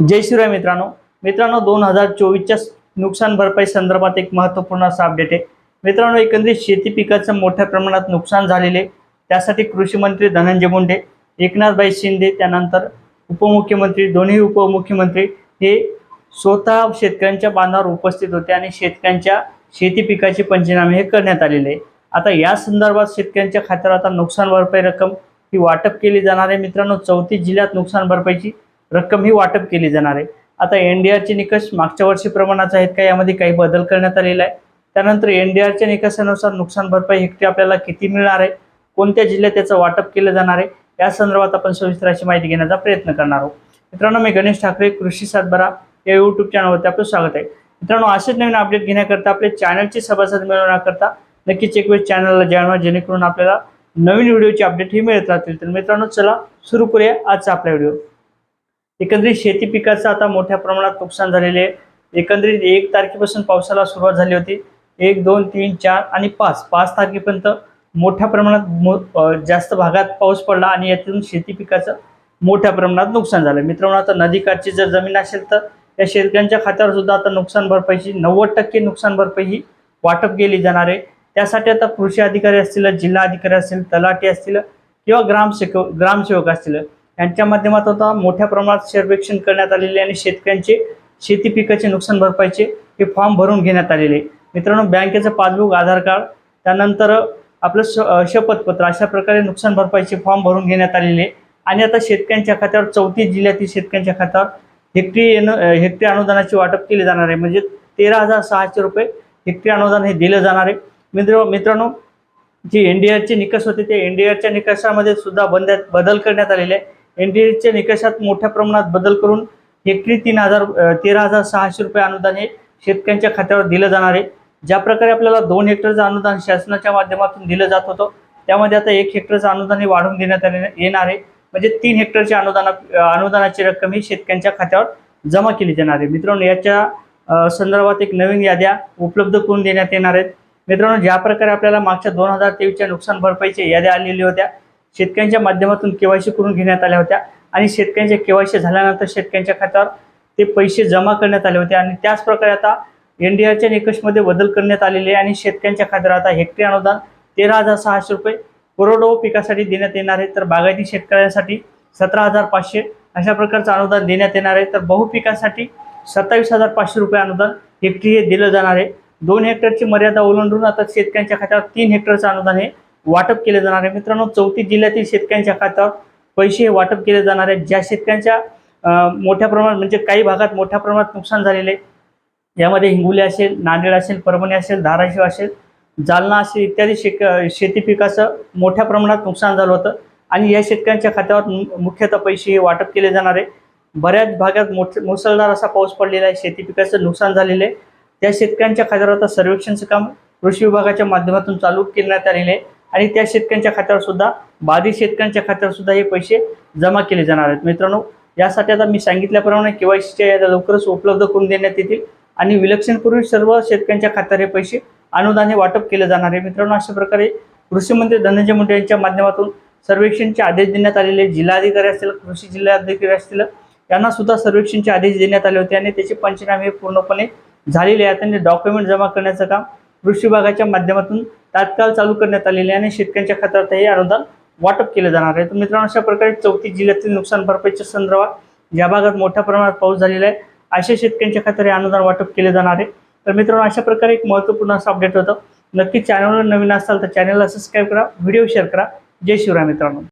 जय शिवराय मित्रांनो. मित्रांनो दोन हजार चोवीसच्या नुकसान भरपाई संदर्भात एक महत्त्वपूर्ण असा अपडेट आहे. मित्रांनो एकंदरीत शेती पिकाचं मोठ्या प्रमाणात नुकसान झालेले त्यासाठी कृषी मंत्री धनंजय मुंडे एकनाथभाई शिंदे त्यानंतर उपमुख्यमंत्री दोन्ही उपमुख्यमंत्री हे स्वतः शेतकऱ्यांच्या बांधावर उपस्थित होते आणि शेतकऱ्यांच्या शेती पिकाचे पंचनामे हे करण्यात आलेले आहे. आता या संदर्भात शेतकऱ्यांच्या खात्यावर आता नुकसान भरपाई रक्कम ही वाटप केली जाणार आहे. मित्रांनो चौतीस जिल्ह्यात नुकसान भरपाईची रक्कम ही वाटप केली जाणार आहे. आता एन डी आरचे निकष मागच्या वर्षी प्रमाणात आहेत का? यामध्ये काही बदल करण्यात आलेला आहे. त्यानंतर एन डी आरच्या निकषानुसार नुकसान भरपाई हेक्टरी आपल्याला किती मिळणार आहे? कोणत्या जिल्ह्यात त्याचं वाटप केलं जाणार आहे? या संदर्भात आपण सविस्तर अशी माहिती घेण्याचा प्रयत्न करणार आहोत. मित्रांनो मी गणेश ठाकरे कृषी सातबारा या यूट्यूब चॅनलवरती आपलं स्वागत आहे. मित्रांनो असेच नवीन अपडेट घेण्याकरता आपल्या चॅनलची सभासद मिळवण्याकरता नक्कीच एक वेळ चॅनलला जाणवा जेणेकरून आपल्याला नवीन व्हिडिओची अपडेट ही मिळत राहतील. तर मित्रांनो चला सुरू करूया आजचा आपला व्हिडिओ एकंदरीत शेती पिकाचं आता मोठ्या प्रमाणात नुकसान झालेले आहे. एकंदरीत एक तारखेपासून पावसाला सुरुवात झाली होती. एक दोन तीन चार आणि पाच. पाच तारखेपर्यंत मोठ्या प्रमाणात मो जास्त भागात पाऊस पडला आणि यातून शेती पिकाचं मोठ्या प्रमाणात नुकसान झालं. मित्रांनो आता नदीकाठची जर जमीन असेल तर त्या शेतकऱ्यांच्या खात्यावर सुद्धा आता नुकसान भरपाईची नव्वद टक्के नुकसान भरपाई ही वाटप केली जाणार आहे. त्यासाठी आता कृषी अधिकारी असतील जिल्हा अधिकारी असतील तलाठी असतील किंवा ग्रामसेवक ग्रामसेवक असतील. यांच्या माध्यमात आता मोठ्या प्रमाणात सर्वेक्षण करण्यात आलेले आणि शेतकऱ्यांचे शेती पिकाचे नुकसान भरपाईचे हे फॉर्म भरून घेण्यात आलेले. मित्रांनो बँकेचं पासबुक आधार कार्ड त्यानंतर आपलं श शपथपत्र अशा प्रकारे नुकसान भरपाईचे फॉर्म भरून घेण्यात आलेले. आणि आता शेतकऱ्यांच्या खात्यावर चौतीस जिल्ह्यातील शेतकऱ्यांच्या खात्यावर हेक्टरी येणं हेक्टरी अनुदानाचे वाटप केले जाणार आहे. म्हणजे तेरा हजार सहाशे रुपये हेक्टरी अनुदान हे दिलं जाणार आहे. मित्र मित्रांनो जे एन डी आरचे निकष होते ते एन डी आरच्या निकषामध्ये सुद्धा बंद बदल करण्यात आलेले आहे. एन डी निकषात मोठ्या प्रमाणात बदल करून हेक्टरी तीन हजार तेरा हजार सहाशे रुपये अनुदान हे शेतकऱ्यांच्या खात्यावर दिलं जाणार आहे. ज्या प्रकारे आपल्याला दोन हेक्टरचं अनुदान शासनाच्या माध्यमातून दिलं जात होतं त्यामध्ये आता एक हेक्टरचं अनुदान हे वाढवून देण्यात येणार आहे. म्हणजे तीन हेक्टरच्या अनुदाना अनुदानाची रक्कम ही शेतकऱ्यांच्या खात्यावर जमा केली जाणार आहे. मित्रांनो याच्या संदर्भात एक नवीन याद्या उपलब्ध करून देण्यात येणार आहेत. मित्रांनो ज्या प्रकारे आपल्याला मागच्या दोन हजार तेवीसच्या नुकसान भरपाईच्या याद्या आलेल्या होत्या शेतकऱ्यांच्या माध्यमातून केवायसी करून घेण्यात आल्या होत्या. आणि शेतकऱ्यांच्या केवायसी झाल्यानंतर शेतकऱ्यांच्या खात्यावर ते पैसे जमा करण्यात आले होते. आणि त्याच प्रकारे आता एन डी आरच्या निकषमध्ये बदल करण्यात आलेले आहे. आणि शेतकऱ्यांच्या खात्यावर आता हेक्टरी अनुदान तेरा हजार सहाशे रुपये कोरडवाहू पिकासाठी देण्यात येणार आहे. तर बागायती शेतकऱ्यांसाठी सतरा हजार पाचशे अशा प्रकारचं अनुदान देण्यात येणार आहे. तर बहुपिकासाठी सत्तावीस हजार पाचशे रुपये अनुदान हेक्टरी हे दिलं जाणार आहे. दोन हेक्टरची मर्यादा ओलांडून आता शेतकऱ्यांच्या खात्यावर तीन हेक्टरचं अनुदान हे वाटप केले जाणार आहे. मित्रांनो चौतीस जिल्ह्यातील शेतकऱ्यांच्या खात्यावर पैसे हे वाटप केले जाणार आहेत. ज्या शेतकऱ्यांच्या मोठ्या प्रमाणात म्हणजे काही भागात मोठ्या प्रमाणात नुकसान झालेले आहे. यामध्ये हिंगोली असेल नांदेड असेल परभणी असेल धाराशिव असेल जालना असेल इत्यादी शेक शेती पिकाचं मोठ्या प्रमाणात नुकसान झालं होतं. आणि या शेतकऱ्यांच्या खात्यावर मु- मुख्यतः पैसे हे वाटप केले जाणार आहे. बऱ्याच भागात मोठ मुसळधार असा पाऊस पडलेला आहे. शेती पिकाचं नुकसान झालेलं आहे. त्या शेतकऱ्यांच्या खात्यावर आता सर्वेक्षणचं काम कृषी विभागाच्या माध्यमातून चालू करण्यात आलेले आहे. आणि त्या शेतकऱ्यांच्या खात्यावर सुद्धा बाधित शेतकऱ्यांच्या खात्यावर सुद्धा हे पैसे जमा केले जाणार आहेत. मित्रांनो यासाठी आता मी सांगितल्याप्रमाणे केवायसीच्या याद्या लवकरच उपलब्ध करून देण्यात येतील आणि विलक्षणपूर्वी सर्व शेतकऱ्यांच्या खात्यावर हे पैसे अनुदान हे वाटप केले जाणार आहे. मित्रांनो अशा प्रकारे कृषी मंत्री धनंजय मुंडे यांच्या माध्यमातून सर्वेक्षणचे आदेश देण्यात आलेले जिल्हाधिकारी असतील कृषी जिल्हाधिकारी असतील यांना सुद्धा सर्वेक्षणचे आदेश देण्यात आले होते आणि त्याचे पंचनामे हे पूर्णपणे झालेले आहेत आणि डॉक्युमेंट जमा करण्याचं काम कृषी विभागाच्या माध्यमातून तात्काळ चालू करण्यात आलेले आहे आणि शेतकऱ्यांच्या खात्यात हे अनुदान वाटप केलं जाणार आहे. तर मित्रांनो अशा प्रकारे चौथी जिल्ह्यातील नुकसान भरपाईच्या संदर्भात ज्या भागात मोठ्या प्रमाणात पाऊस झालेला आहे अशा शेतकऱ्यांच्या खात्यात हे अनुदान वाटप केले जाणार आहे. तर मित्रांनो अशा प्रकारे एक महत्त्वपूर्ण असं अपडेट होतं. नक्की चॅनलवर नवीन असाल तर चॅनलला सबस्क्राईब करा व्हिडिओ शेअर करा. जय शिवराय मित्रांनो.